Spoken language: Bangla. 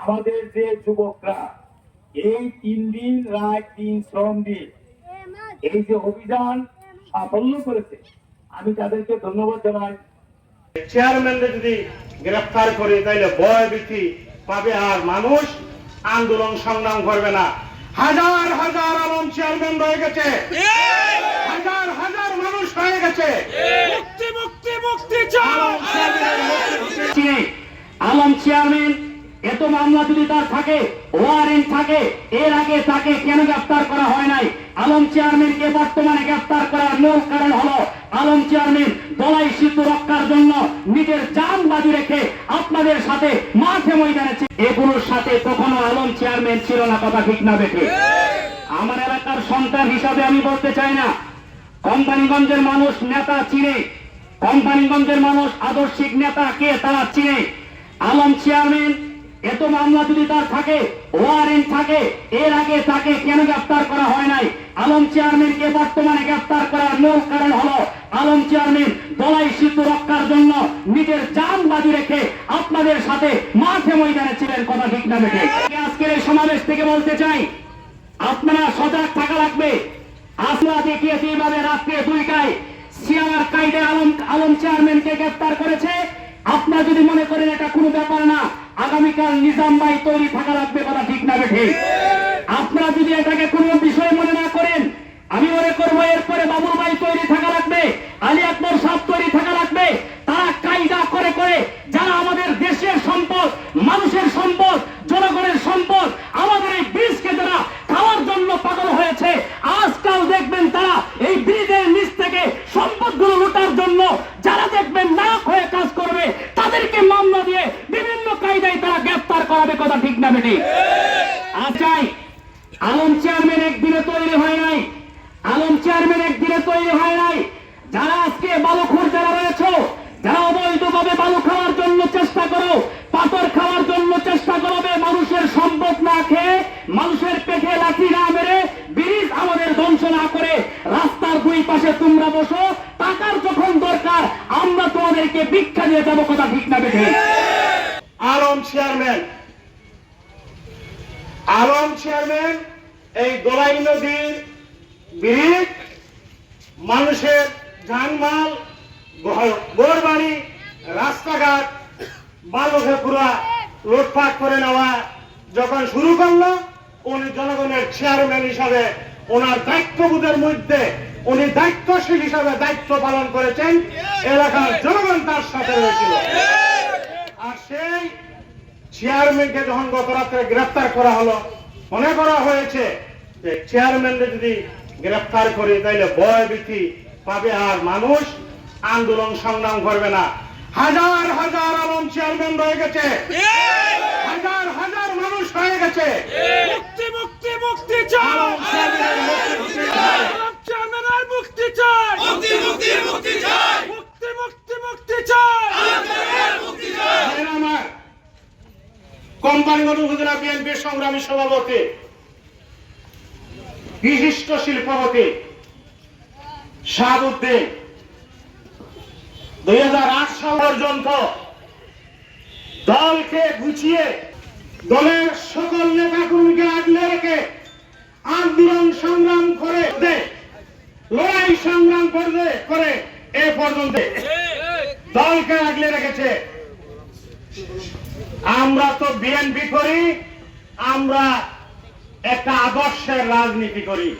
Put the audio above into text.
আমাদের যে যুবকরা এই তিন দিন রাত দিন শ্রম দিয়ে এই যে অভিযান সাফল্য করেছে আমি তাদেরকে ধন্যবাদ জানাই। চেয়ারম্যানকে যদি গ্রেফতার করে তাইলে ভয় ভীতি পাবে আর মানুষ আন্দোলন সংগ্রাম করবে না। হাজার হাজার আলম চেয়ারম্যান রয়ে গেছে। হাজার হাজার মানুষ হয়ে গেছে। মুক্তি মুক্তি মুক্তি আলম চেয়ারম্যান এত মামলা যদি তার থাকে, ওয়ারেন্ট থাকে, এর আগে তাকে কেন গ্রেফতার করা হয় নাই? আলম চেয়ারম্যানকে বর্তমানে গ্রেফতার করার মূল কারণ হলো, আলম চেয়ারম্যান দলাই সিদ্ধ রক্ষার জন্য নিজের জান বাজি রেখে আপনাদের সাথে মাঠে ময়দানে। এগুলোর সাথে কখনো আলম চেয়ারম্যান ছিল না, কথা ঠিক না দেখে আমার এলাকার সন্তান হিসাবে আমি বলতে চাই না। কোম্পানিগঞ্জের মানুষ নেতা চিনে। কোম্পানিগঞ্জের মানুষ আদর্শিক নেতা কে তারা চিনে। আলম চেয়ারম্যান এত মামলা যদি তার থাকে, ওয়ারেন্ট থাকে, এর আগে তাকে কেন গ্রেফতার করা হয় নাই? আলম চেয়ারম্যানকে বর্তমানে গ্রেফতার করার মূল কারণ হলো, আলম চেয়ারম্যান দলাই সিদ্ধ রক্ষার জন্য নিজের জান বাজি রেখে আপনাদের সাথে মাঠে ময়দানে ছিলেন, কথা ঠিক না দেখে আজকের এই সমাবেশ থেকে বলতে চাই, আপনারা সজাগ থাকা লাগবে। আসলা দেখিয়েছে এইভাবে রাত্রে দুইটায় সিয়ামার কাইদের আলম আলম চেয়ারম্যানকে গ্রেফতার করেছে, আপনারা যদি মনে করেন এটা কোনো ব্যাপার না আগামীকাল নিজাম ভাই তৈরি থাকা রাখবে কথা ঠিক না বেঠে। আপনারা যদি এটাকে কোনো বিষয় মনে না করেন, আমি মনে করব এরপরে বাবুর ভাই তৈরি থাকা লাগবে, আলী আকবর সাহ তৈরি থাকা লাগবে তারা কায়দা করে করে যারা আমাদের দেশের সম্পদ মানুষের সম্পদ জনগণের সম্পদ আমাদের এই ব্রিজকে যারা খাওয়ার জন্য পাগল হয়েছে আজকাল দেখবেন তারা এই ব্রিজের নিচ থেকে সম্পদগুলো লুটার জন্য যারা দেখবেন নাক হয়ে কাজ করবে তাদেরকে মামলা দিয়ে বিভিন্ন কায়দায় তারা গ্রেফতার করাবে কথা ঠিক না বেটি আচ্ছাই আলম চেয়ারম্যান একদিনে তৈরি হয় নাই। আলম চেয়ারম্যান একদিনে তৈরি হয় নাই। যারা আজকে বালুখোর যারা রয়েছে, যারা অবৈধভাবে বালু খাওয়ার জন্য চেষ্টা করো, পাথর খাওয়ার জন্য চেষ্টা করবে মানুষের সম্পদ না খেয়ে মানুষের পেটে লাঠি না মেরে ব্রিজ আমাদের ধ্বংস না করে রাস্তার দুই পাশে তোমরা বসো। টাকার যখন দরকার, আমরা তোমাদেরকে ভিক্ষা দিয়ে যাব কথা ঠিক না বেঠে। আলম চেয়ারম্যান। আলম চেয়ারম্যান এই গোলাই নদীর ব্রিজ মানুষের জানমাল গোর বাড়ি রাস্তাঘাট বালুকে পুরা লুটপাট করে নেওয়া যখন শুরু করল, উনি জনগণের চেয়ারম্যান হিসাবে, ওনার দায়িত্ববোধের মধ্যে উনি দায়িত্বশীল হিসাবে দায়িত্ব পালন করেছেন। এলাকার জনগণ তার সাথে রয়েছিল। আর সেই চেয়ারম্যানকে যখন গত রাত্রে গ্রেফতার করা হলো মনে করা হয়েছে যে চেয়ারম্যানকে যদি গ্রেফতার করে তাইলে ভয় ভীতি পাবে আর মানুষ আন্দোলন সংগ্রাম করবে না। হাজার হাজার আলম চেয়ারম্যান রয়ে গেছে। হাজার হাজার মানুষ হয়ে গেছে। মুক্তি মুক্তি মুক্তি চাই আলম চেয়ারম্যানের মুক্তি চাই। আলম চেয়ারম্যানের মুক্তি চাই মুক্তি মুক্তি মুক্তি চাই মুক্তি মুক্তি মুক্তি চাই মুক্তি চাই ভাইয়ের আমার কোম্পানিগঞ্জ উপজেলা বিএনপির সংগ্রামী সভাপতি বিশিষ্ট শিল্পপতি শাহাবুদ্দিন। দুই সাল পর্যন্ত দলকে গুছিয়ে দলের সকল নেতা কর্মীকে আগলে রেখে আন্দোলন সংগ্রাম করে লড়াই সংগ্রাম করবে করে এ পর্যন্ত দলকে আগলে রেখেছে। আমরা তো বিএনপি করি আমরা একটা আদর্শের রাজনীতি করি।